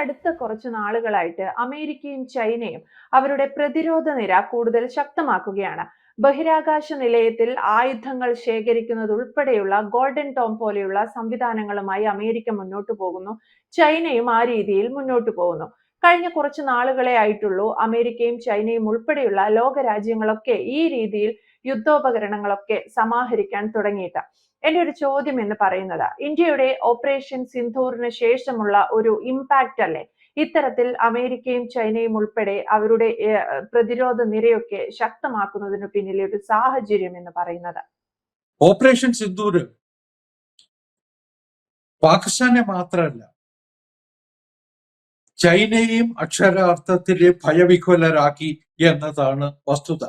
അടുത്ത കുറച്ച് നാളുകളായിട്ട് അമേരിക്കയും ചൈനയും അവരുടെ പ്രതിരോധ നിര കൂടുതൽ ശക്തമാക്കുകയാണ്. ബഹിരാകാശ നിലയത്തിൽ ആയുധങ്ങൾ ശേഖരിക്കുന്നത് ഉൾപ്പെടെയുള്ള ഗോൾഡൻ ടോം പോലെയുള്ള സംവിധാനങ്ങളുമായി അമേരിക്ക മുന്നോട്ട് പോകുന്നു. ചൈനയും ആ രീതിയിൽ മുന്നോട്ട് പോകുന്നു. കഴിഞ്ഞ കുറച്ച് നാളുകളെ ആയിട്ടുള്ളൂ അമേരിക്കയും ചൈനയും ഉൾപ്പെടെയുള്ള ലോക രാജ്യങ്ങളൊക്കെ ഈ രീതിയിൽ യുദ്ധോപകരണങ്ങളൊക്കെ സമാഹരിക്കാൻ തുടങ്ങിയിട്ട്. എന്റെ ഒരു ചോദ്യം എന്ന് പറയുന്നത് ഇന്ത്യയുടെ ഓപ്പറേഷൻ സിന്ധൂറിന് ശേഷമുള്ള ഒരു ഇമ്പാക്റ്റ് അല്ലേ? ഇത്തരത്തിൽ അമേരിക്കയും ചൈനയും ഉൾപ്പെടെ അവരുടെ പ്രതിരോധ നിരയൊക്കെ ശക്തമാക്കുന്നതിന് പിന്നിലെ ഒരു സാഹചര്യം എന്ന് പറയുന്നത്. ഓപ്പറേഷൻ സിന്ധൂർ പാകിസ്ഥാനെ മാത്രമല്ല ചൈനയും അക്ഷരാർത്ഥത്തിൽ ഭയവിഹ്വലരാക്കി എന്നതാണ് വസ്തുത.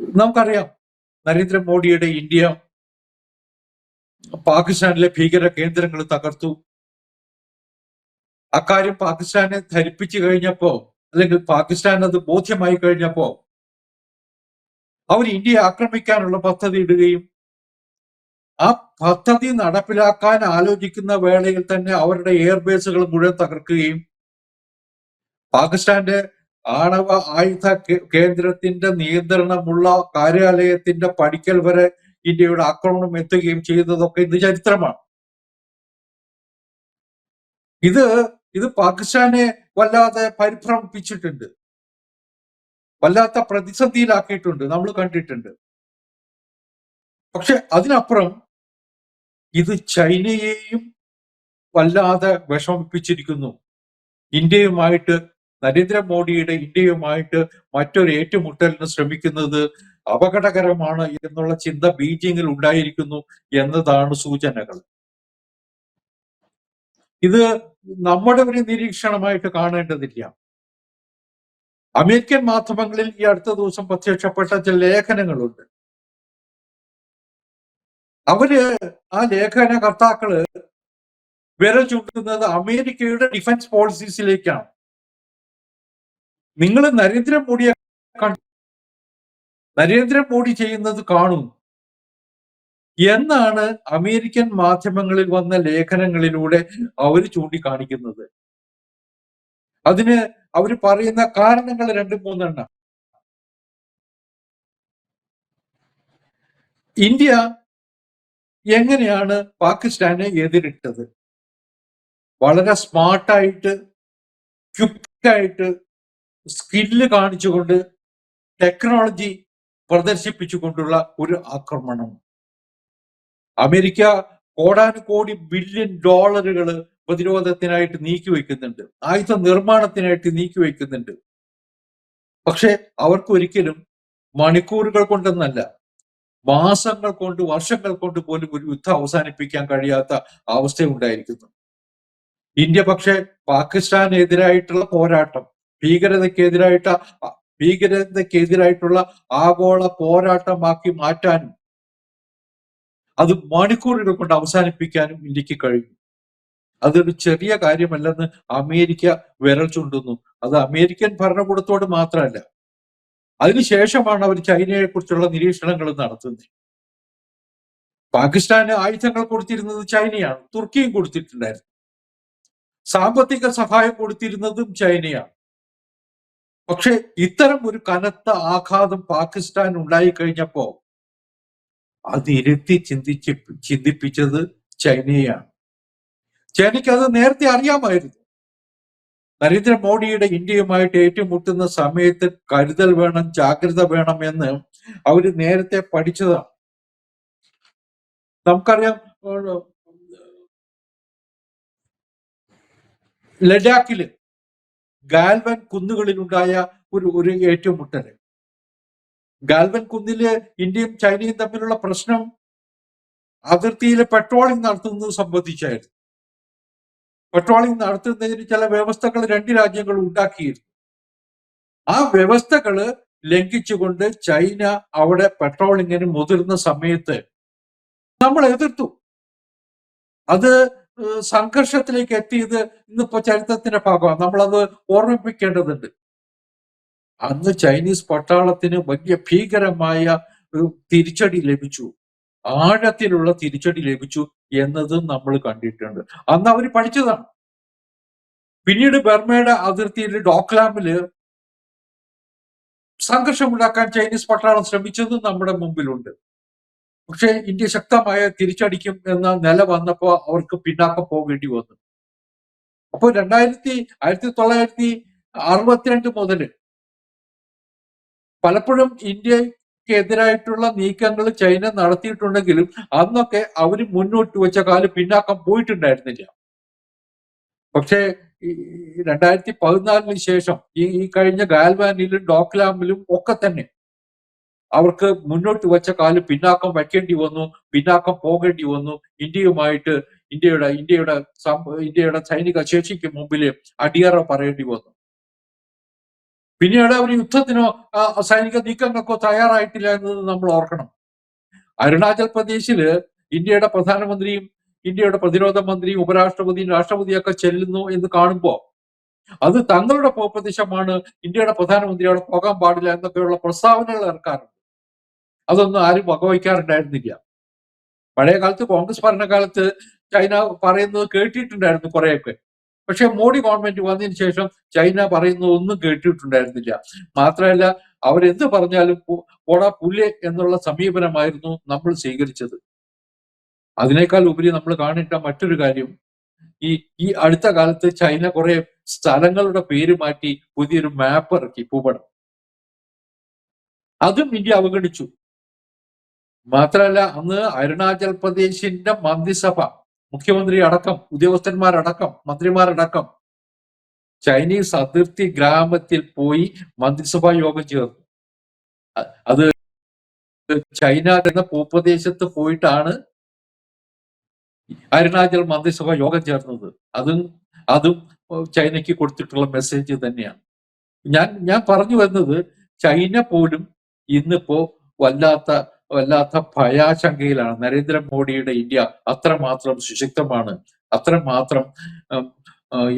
നമുക്കറിയാം നരേന്ദ്രമോദിയുടെ ഇന്ത്യ പാകിസ്ഥാനിലെ ഭീകര കേന്ദ്രങ്ങൾ തകർത്തു. അക്കാര്യം പാകിസ്ഥാനെ ധരിപ്പിച്ചു കഴിഞ്ഞപ്പോ അല്ലെങ്കിൽ പാകിസ്ഥാൻ അത് ബോധ്യമായി കഴിഞ്ഞപ്പോ അവർ ഇന്ത്യയെ ആക്രമിക്കാനുള്ള പദ്ധതി ഇടുകയും ആ പദ്ധതി നടപ്പിലാക്കാൻ ആലോചിക്കുന്ന വേളയിൽ തന്നെ അവരുടെ എയർബേസുകൾ മുഴുവൻ തകർക്കുകയും പാകിസ്ഥാന്റെ ആണവ ആയുധ കേന്ദ്രത്തിന്റെ നിയന്ത്രണമുള്ള കാര്യാലയത്തിന്റെ പടിക്കൽ വരെ ഇന്ത്യയുടെ ആക്രമണം എത്തുകയും ചെയ്തതൊക്കെ ഇത് ചരിത്രമാണ്. ഇത് ഇത് പാകിസ്ഥാനെ വല്ലാതെ പരിഭ്രമിപ്പിച്ചിട്ടുണ്ട്. വല്ലാത്ത പ്രതിസന്ധിയിലാക്കിയിട്ടുണ്ട് നമ്മൾ കണ്ടിട്ടുണ്ട്. പക്ഷെ അതിനപ്പുറം ഇത് ചൈനയെയും വല്ലാതെ വിഷമിപ്പിച്ചിരിക്കുന്നു. ഇന്ത്യയുമായിട്ട് നരേന്ദ്രമോദിയുടെ ഇന്ത്യയുമായിട്ട് മറ്റൊരു ഏറ്റുമുട്ടലിന് ശ്രമിക്കുന്നത് അപകടകരമാണ് എന്നുള്ള ചിന്ത ബീജിംഗിൽ ഉണ്ടായിരിക്കുന്നു എന്നതാണ് സൂചനകൾ. ഇത് നമ്മുടെ ഒരു നിരീക്ഷണമായിട്ട് കാണേണ്ടതില്ല. അമേരിക്കൻ മാധ്യമങ്ങളിൽ ഈ അടുത്ത ദിവസം പ്രത്യക്ഷപ്പെട്ട ചില ലേഖനങ്ങളുണ്ട്. അവർ ആ ലേഖന കർത്താക്കൾ വിരൽ ചൂണ്ടുന്നത് അമേരിക്കയുടെ ഡിഫൻസ് പോളിസീസിലേക്കാണ്. നിങ്ങൾ നരേന്ദ്രമോദിയെ നരേന്ദ്രമോദി ചെയ്യുന്നത് കാണും. എന്നാണ് അമേരിക്കൻ മാധ്യമങ്ങളിൽ വന്ന ലേഖനങ്ങളിലൂടെ അവർ ചൂണ്ടിക്കാണിക്കുന്നത്. അതിന് അവർ പറയുന്ന കാരണങ്ങൾ രണ്ട് മൂന്നെണ്ണം. ഇന്ത്യ എങ്ങനെയാണ് പാകിസ്ഥാനെ എതിരിട്ടത്? വളരെ സ്മാർട്ടായിട്ട് ക്യുക്കായിട്ട് സ്കില്ല് കാണിച്ചുകൊണ്ട് ടെക്നോളജി പ്രദർശിപ്പിച്ചുകൊണ്ടുള്ള ഒരു ആക്രമണം. അമേരിക്ക കോടാനുകോടി ബില്യൺ ഡോളറുകൾ പ്രതിരോധത്തിനായിട്ട് നീക്കി വയ്ക്കുന്നുണ്ട് ആയുധ നിർമ്മാണത്തിനായിട്ട് നീക്കി വയ്ക്കുന്നുണ്ട് പക്ഷെ അവർക്ക് ഒരിക്കലും മണിക്കൂറുകൾ കൊണ്ടൊന്നല്ല മാസങ്ങൾ കൊണ്ട് വർഷങ്ങൾ കൊണ്ട് പോലും ഒരു യുദ്ധം അവസാനിപ്പിക്കാൻ കഴിയാത്ത അവസ്ഥ ഉണ്ടായിരിക്കുന്നു ഇന്ത്യ പക്ഷെ പാകിസ്ഥാനെതിരായിട്ടുള്ള പോരാട്ടം ഭീകരതയ്ക്കെതിരായിട്ട് ഭീകരതയ്ക്കെതിരായിട്ടുള്ള ആഗോള പോരാട്ടമാക്കി മാറ്റാനും അത് മണിക്കൂറുകൾ കൊണ്ട് അവസാനിപ്പിക്കാനും ഇന്ത്യയ്ക്ക് കഴിയും അതൊരു ചെറിയ കാര്യമല്ലെന്ന് അമേരിക്ക വിരൽ ചുണ്ടുന്നു. അത് അമേരിക്കൻ ഭരണകൂടത്തോട് മാത്രമല്ല അതിനുശേഷമാണ് അവർ ചൈനയെ കുറിച്ചുള്ള നിരീക്ഷണങ്ങൾ നടത്തുന്നത്. പാകിസ്ഥാന് ആയുധങ്ങൾ കൊടുത്തിരുന്നത് ചൈനയാണ് തുർക്കിയും കൊടുത്തിട്ടുണ്ടായിരുന്നു. സാമ്പത്തിക സഹായം കൊടുത്തിരുന്നതും ചൈനയാണ്. പക്ഷെ ഇത്തരം ഒരു കനത്ത ആഘാതം പാകിസ്ഥാൻ ഉണ്ടായി കഴിഞ്ഞപ്പോ അത് ഇരുത്തി ചിന്തിച്ച് ചിന്തിപ്പിച്ചത് ചൈനയാണ്. ചൈനയ്ക്ക് അത് നേരത്തെ അറിയാമായിരുന്നു. നരേന്ദ്രമോദിയുടെ ഇന്ത്യയുമായിട്ട് ഏറ്റുമുട്ടുന്ന സമയത്ത് കരുതൽ വേണം ജാഗ്രത വേണം എന്ന് അവർ നേരത്തെ പഠിച്ചതാണ്. നമുക്കറിയാം ലഡാക്കിൽ ഗാൽവൻ കുന്നുകളിലുണ്ടായ ഒരു ഒരു ഏറ്റുമുട്ടൽ ഗാൽവൻ കുന്നിൽ ഇന്ത്യയും ചൈനയും തമ്മിലുള്ള പ്രശ്നം അതിർത്തിയിൽ പെട്രോളിംഗ് നടത്തുന്നത് സംബന്ധിച്ചായിരുന്നു. പെട്രോളിംഗ് നടത്തുന്നതിന് ചില വ്യവസ്ഥകൾ രണ്ട് രാജ്യങ്ങൾ ഉണ്ടാക്കിയിരുന്നു. ആ വ്യവസ്ഥകൾ ലംഘിച്ചുകൊണ്ട് ചൈന അവിടെ പെട്രോളിങ്ങിന് മുതിർന്ന സമയത്ത് നമ്മൾ എതിർത്തു. അത് സംഘർഷത്തിലേക്ക് എത്തിയത് ഇന്നിപ്പോ ചരിത്രത്തിന്റെ ഭാഗമാണ്. നമ്മളത് ഓർമ്മിപ്പിക്കേണ്ടതുണ്ട്. അന്ന് ചൈനീസ് പട്ടാളത്തിന് വലിയ ഭീകരമായ ഒരു തിരിച്ചടി ലഭിച്ചു. ആഴത്തിലുള്ള തിരിച്ചടി ലഭിച്ചു എന്നതും നമ്മൾ കണ്ടിട്ടുണ്ട്. അന്ന് അവർ പഠിച്ചതാണ്. പിന്നീട് ബർമയുടെ അതിർത്തിയിൽ ഡോക്ലാമിൽ സംഘർഷമുണ്ടാക്കാൻ ചൈനീസ് പട്ടാളം ശ്രമിച്ചതും നമ്മുടെ മുമ്പിലുണ്ട്. പക്ഷേ ഇന്ത്യ ശക്തമായ തിരിച്ചടിക്കും എന്ന നില വന്നപ്പോൾ അവർക്ക് പിന്നാക്കം പോകേണ്ടി വന്നു. അപ്പോൾ രണ്ടായിരത്തി ആയിരത്തി തൊള്ളായിരത്തി അറുപത്തിരണ്ട് മുതൽ പലപ്പോഴും ഇന്ത്യക്കെതിരായിട്ടുള്ള നീക്കങ്ങൾ ചൈന നടത്തിയിട്ടുണ്ടെങ്കിലും അന്നൊക്കെ അവർ മുന്നോട്ട് വെച്ച കാലം പിന്നാക്കം പോയിട്ടുണ്ടായിരുന്നില്ല. പക്ഷേ രണ്ടായിരത്തി പതിനാലിന് ശേഷം ഈ കഴിഞ്ഞ ഗാൽവാനിലും ഡോക്ലാമിലും ഒക്കെ തന്നെ അവർക്ക് മുന്നോട്ട് വെച്ച കാൽ പിന്നാക്കം വയ്ക്കേണ്ടി വന്നു പിന്നാക്കം പോകേണ്ടി വന്നു. ഇന്ത്യയുമായിട്ട് ഇന്ത്യയുടെ ഇന്ത്യയുടെ ഇന്ത്യയുടെ സൈനിക ശേഷിക്ക് മുമ്പിൽ അടിയറ പറയേണ്ടി വന്നു. പിന്നീട് അവർ യുദ്ധത്തിനോ സൈനിക നീക്കങ്ങൾക്കോ തയ്യാറായിട്ടില്ല എന്നത് നമ്മൾ ഓർക്കണം. അരുണാചൽ പ്രദേശിൽ ഇന്ത്യയുടെ പ്രധാനമന്ത്രിയും ഇന്ത്യയുടെ പ്രതിരോധ മന്ത്രിയും ഉപരാഷ്ട്രപതിയും രാഷ്ട്രപതിയൊക്കെ ചെല്ലുന്നു എന്ന് കാണുമ്പോൾ അത് തങ്ങളുടെ ഭൂപ്രദേശമാണ് ഇന്ത്യയുടെ പ്രധാനമന്ത്രി അവിടെ പോകാൻ പാടില്ല എന്നൊക്കെയുള്ള പ്രസ്താവനകൾ ഇറക്കാറുണ്ട്. അതൊന്നും ആരും വകവയ്ക്കാറുണ്ടായിരുന്നില്ല. പഴയ കാലത്ത് കോൺഗ്രസ് ഭരണകാലത്ത് ചൈന പറയുന്നത് കേട്ടിട്ടുണ്ടായിരുന്നു കുറെയൊക്കെ. പക്ഷെ മോഡി ഗവൺമെന്റ് വന്നതിന് ശേഷം ചൈന പറയുന്നതൊന്നും കേട്ടിട്ടുണ്ടായിരുന്നില്ല. മാത്രമല്ല അവരെന്ത് പറഞ്ഞാലും പോടാ പുല്ല് എന്നുള്ള സമീപനമായിരുന്നു നമ്മൾ സ്വീകരിച്ചത്. അതിനേക്കാൾ ഉപരി നമ്മൾ കാണേണ്ട മറ്റൊരു കാര്യം ഈ ഈ അടുത്ത കാലത്ത് ചൈന കുറെ സ്ഥലങ്ങളുടെ പേര് മാറ്റി പുതിയൊരു മാപ്പ് ഇറക്കി ഭൂപടം. അതും ഇന്ത്യ അവഗണിച്ചു. മാത്രമല്ല അന്ന് അരുണാചൽ പ്രദേശിന്റെ മന്ത്രിസഭ മുഖ്യമന്ത്രി അടക്കം ഉദ്യോഗസ്ഥന്മാരടക്കം മന്ത്രിമാരടക്കം ചൈനീസ് അതിർത്തി ഗ്രാമത്തിൽ പോയി മന്ത്രിസഭാ യോഗം ചേർന്നു. അത് ചൈന എന്ന ഭൂപ്രദേശത്ത് പോയിട്ടാണ് അരുണാചൽ മന്ത്രിസഭ യോഗം ചേർന്നത്. അതും അതും ചൈനയ്ക്ക് കൊടുത്തിട്ടുള്ള മെസ്സേജ് തന്നെയാണ്. ഞാൻ ഞാൻ പറഞ്ഞു വരുന്നത് ചൈന പോലും ഇന്നിപ്പോ വല്ലാത്ത വല്ലാത്ത ഭയാശങ്കയിലാണ് നരേന്ദ്രമോദിയുടെ ഇന്ത്യ അത്രമാത്രം സുശക്തമാണ് അത്രമാത്രം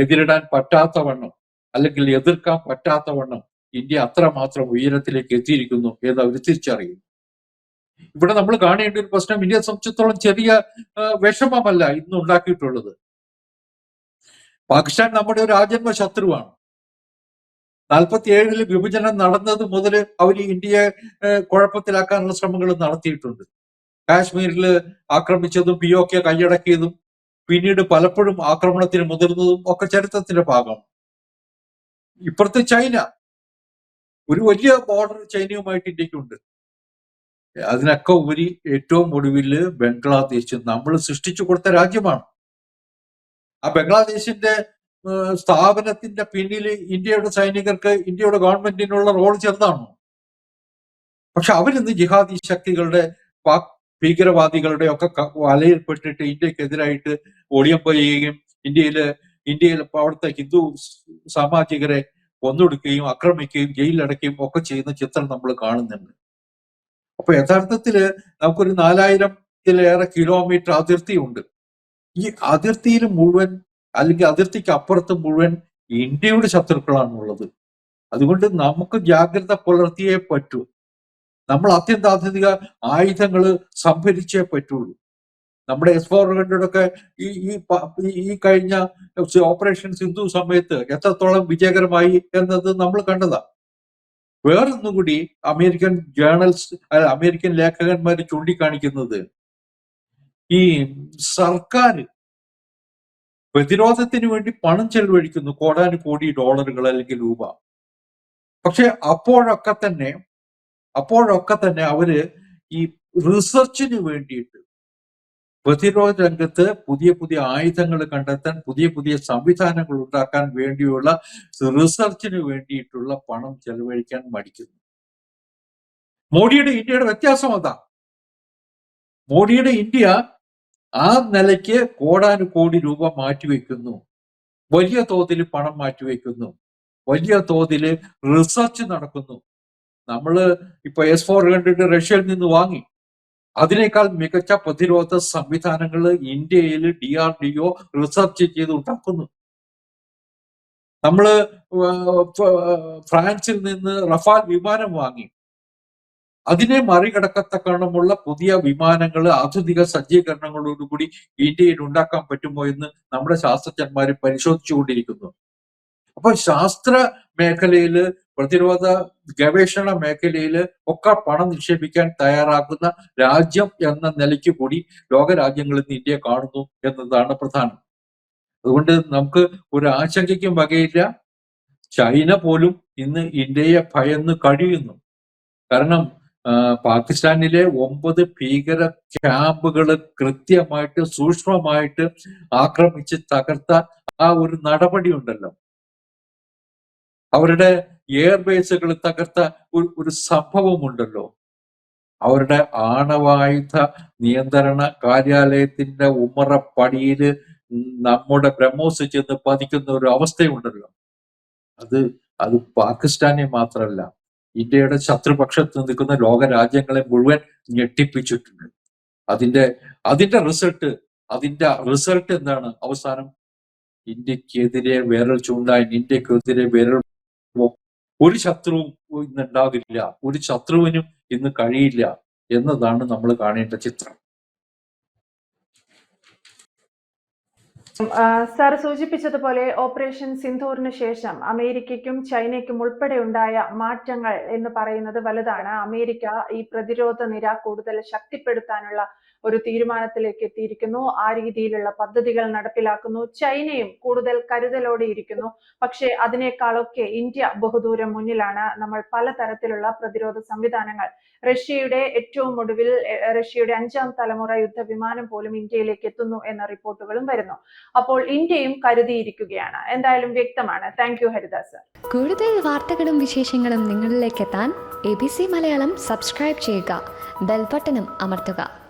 എതിരിടാൻ പറ്റാത്തവണ്ണം അല്ലെങ്കിൽ എതിർക്കാൻ പറ്റാത്തവണ്ണം ഇന്ത്യ അത്രമാത്രം ഉയരത്തിലേക്ക് എത്തിയിരിക്കുന്നു എന്ന് അവർ തിരിച്ചറിയുന്നു. ഇവിടെ നമ്മൾ കാണേണ്ട ഒരു പ്രശ്നം ഇന്ത്യയെ സംബന്ധിച്ചിടത്തോളം ചെറിയ വിഷമമല്ല ഇന്ന് ഉണ്ടാക്കിയിട്ടുള്ളത് പാകിസ്ഥാൻ നമ്മുടെ ഒരു ആജന്മ ശത്രുവാണ്. നാൽപ്പത്തി ഏഴിൽ വിഭജനം നടന്നത് മുതൽ അവർ ഇന്ത്യയെ കുഴപ്പത്തിലാക്കാനുള്ള ശ്രമങ്ങൾ നടത്തിയിട്ടുണ്ട്. കാശ്മീരിൽ ആക്രമിച്ചതും പി ഒ കെ കൈയടക്കിയതും പിന്നീട് പലപ്പോഴും ആക്രമണത്തിന് മുതിർന്നതും ഒക്കെ ചരിത്രത്തിന്റെ ഭാഗമാണ്. ഇപ്പുറത്തെ ചൈന. ഒരു വലിയ ബോർഡർ ചൈനയുമായിട്ട് ഇന്ത്യക്കുണ്ട്. അതിനൊക്കെ ഉപരി ഏറ്റവും ഒടുവിൽ ബംഗ്ലാദേശ് നമ്മൾ സൃഷ്ടിച്ചു കൊടുത്ത രാജ്യമാണ്. ആ ബംഗ്ലാദേശിന്റെ സ്ഥാപനത്തിന്റെ പിന്നിൽ ഇന്ത്യയുടെ സൈനികർക്ക് ഇന്ത്യയുടെ ഗവൺമെന്റിനുള്ള റോൾ ചെറുതാണോ? പക്ഷെ അവരിന്ന് ജിഹാദി ശക്തികളുടെ ഭീകരവാദികളുടെ ഒക്കെ വലയിൽപ്പെട്ടിട്ട് ഇന്ത്യക്കെതിരായിട്ട് പോയുകയും ഇന്ത്യയിൽ ഇന്ത്യയിൽ അവിടുത്തെ ഹിന്ദു സാമാജികരെ കൊന്നൊടുക്കുകയും ആക്രമിക്കുകയും ജയിലിലടക്കുകയും ഒക്കെ ചെയ്യുന്ന ചിത്രം നമ്മൾ കാണുന്നുണ്ട്. അപ്പൊ യഥാർത്ഥത്തിൽ നമുക്കൊരു നാലായിരത്തിലേറെ കിലോമീറ്റർ അതിർത്തിയുണ്ട്. ഈ അതിർത്തിയിൽ മുഴുവൻ അല്ലെങ്കിൽ അതിർത്തിക്ക് അപ്പുറത്ത് മുഴുവൻ ഇന്ത്യയുടെ ശത്രുക്കളാണുള്ളത്. അതുകൊണ്ട് നമുക്ക് ജാഗ്രത പുലർത്തിയേ പറ്റൂ. നമ്മൾ അത്യന്താധുനിക ആയുധങ്ങൾ സംഭരിച്ചേ പറ്റുള്ളൂ. നമ്മുടെ എസ് ഫോർ ഹൺഡ്രഡ് ഈ ഈ ഈ- കഴിഞ്ഞ ഓപ്പറേഷൻ സിന്ധു സമയത്ത് എത്രത്തോളം വിജയകരമായി എന്നത് നമ്മൾ കണ്ടതാ. വേറൊന്നുകൂടി അമേരിക്കൻ ജേണൽസ് അമേരിക്കൻ ലേഖകന്മാർ ചൂണ്ടിക്കാണിക്കുന്നത് ഈ സർക്കാർ പ്രതിരോധത്തിന് വേണ്ടി പണം ചെലവഴിക്കുന്നു കോടാനുകോടി ഡോളറുകൾ അല്ലെങ്കിൽ രൂപ. പക്ഷെ അപ്പോഴൊക്കെ തന്നെ അപ്പോഴൊക്കെ തന്നെ അവർ ഈ റിസർച്ചിന് വേണ്ടിയിട്ട് പ്രതിരോധ രംഗത്ത് പുതിയ പുതിയ ആയുധങ്ങൾ കണ്ടെത്താൻ പുതിയ പുതിയ സംവിധാനങ്ങൾ ഉണ്ടാക്കാൻ വേണ്ടിയുള്ള റിസർച്ചിന് വേണ്ടിയിട്ടുള്ള പണം ചെലവഴിക്കാൻ മടിക്കുന്നു. മോഡിയുടെ ഇന്ത്യയുടെ വ്യത്യാസം അതാ. മോഡിയുടെ ഇന്ത്യ ആ നിലയ്ക്ക് കോടാനുകോടി രൂപ മാറ്റിവെക്കുന്നു. വലിയ തോതിൽ പണം മാറ്റിവെക്കുന്നു. വലിയ തോതിൽ റിസർച്ച് നടക്കുന്നു. നമ്മൾ ഇപ്പൊ എസ് ഫോർ ഹൺഡ്രഡ് റഷ്യയിൽ നിന്ന് വാങ്ങി. അതിനേക്കാൾ മികച്ച പ്രതിരോധ സംവിധാനങ്ങൾ ഇന്ത്യയിൽ D R D O research ചെയ്ത് ഉണ്ടാക്കുന്നു. നമ്മൾ ഫ്രാൻസിൽ നിന്ന് റഫാൽ വിമാനം വാങ്ങി. അതിനെ മറികടക്കത്തക്കണമുള്ള പുതിയ വിമാനങ്ങൾ ആധുനിക സജ്ജീകരണങ്ങളോടുകൂടി ഇന്ത്യയിൽ ഉണ്ടാക്കാൻ പറ്റുമോ എന്ന് നമ്മുടെ ശാസ്ത്രജ്ഞന്മാർ പരിശോധിച്ചുകൊണ്ടിരിക്കുന്നു. അപ്പൊ ശാസ്ത്ര മേഖലയിൽ പ്രതിരോധ ഗവേഷണ മേഖലയിൽ ഒക്കെ പണം നിക്ഷേപിക്കാൻ തയ്യാറാക്കുന്ന രാജ്യം എന്ന നിലയ്ക്ക് കൂടി ലോകരാജ്യങ്ങൾ ഇന്ന് ഇന്ത്യയെ കാണുന്നു എന്നതാണ് പ്രധാനം. അതുകൊണ്ട് നമുക്ക് ഒരു ആശങ്കയ്ക്കും വകയില്ല. ചൈന പോലും ഇന്ന് ഇന്ത്യയെ ഭയന്ന് കഴിയുന്നു. കാരണം പാകിസ്ഥാനിലെ ഒമ്പത് ഭീകര ക്യാമ്പുകൾ കൃത്യമായിട്ട് സൂക്ഷ്മമായിട്ട് ആക്രമിച്ച് തകർത്ത ആ ഒരു നടപടി ഉണ്ടല്ലോ. അവരുടെ എയർബേസുകൾ തകർത്ത ഒരു സംഭവമുണ്ടല്ലോ അവരുടെ ആണവായുധ നിയന്ത്രണ കാര്യാലയത്തിന്റെ ഉമ്മറപ്പടിയിൽ നമ്മുടെ ബ്രഹ്മോസ് ചെന്ന് പതിക്കുന്ന ഒരു അവസ്ഥയുണ്ടല്ലോ. അത് അത് പാകിസ്ഥാനെ മാത്രമല്ല ഇന്ത്യയുടെ ശത്രുപക്ഷത്ത് നിൽക്കുന്ന ലോക രാജ്യങ്ങളെ മുഴുവൻ ഞെട്ടിപ്പിച്ചിട്ടുണ്ട്. അതിന്റെ അതിന്റെ റിസൾട്ട് അതിന്റെ റിസൾട്ട് എന്താണ്? അവസാനം ഇന്ത്യക്കെതിരെ വേരൽ ചൂണ്ടാൻ ഇന്ത്യക്കെതിരെ വേരൽ ഒരു ശത്രുവും ഇന്ന് ഉണ്ടാകില്ല ഒരു ശത്രുവിനും ഇന്ന് കഴിയില്ല എന്നതാണ് നമ്മൾ കാണേണ്ട ചിത്രം. സാർ സൂചിപ്പിച്ചതുപോലെ ഓപ്പറേഷൻ സിന്ധൂറിന് ശേഷം അമേരിക്കയ്ക്കും ചൈനയ്ക്കും ഉൾപ്പെടെ ഉണ്ടായ മാറ്റങ്ങൾ എന്ന് പറയുന്നത് വലുതാണ്. അമേരിക്ക ഈ പ്രതിരോധ നിര കൂടുതൽ ശക്തിപ്പെടുത്താനുള്ള ഒരു തീരുമാനത്തിലേക്ക് എത്തിയിരിക്കുന്നു. ആ രീതിയിലുള്ള പദ്ധതികൾ നടപ്പിലാക്കുന്നു. ചൈനയും കൂടുതൽ കരുതലോടെ ഇരിക്കുന്നു. പക്ഷേ അതിനേക്കാളൊക്കെ ഇന്ത്യ ബഹുദൂരം മുന്നിലാണ്. നമ്മൾ പലതരത്തിലുള്ള പ്രതിരോധ സംവിധാനങ്ങൾ. റഷ്യയുടെ ഏറ്റവും ഒടുവിൽ റഷ്യയുടെ അഞ്ചാം തലമുറ യുദ്ധവിമാനം പോലും ഇന്ത്യയിലേക്ക് എത്തുന്നു എന്ന റിപ്പോർട്ടുകളും വരുന്നു. അപ്പോൾ ഇന്ത്യയും കരുതിയിരിക്കുകയാണ്. എന്തായാലും വ്യക്തമാണ്. താങ്ക് യു ഹരിദാസ് കൂടുതൽ വാർത്തകളും വിശേഷങ്ങളും നിങ്ങളിലേക്ക് എത്താൻ A B C Malayalam subscribe ചെയ്യുക. ബെൽബട്ടനും അമർത്തുക.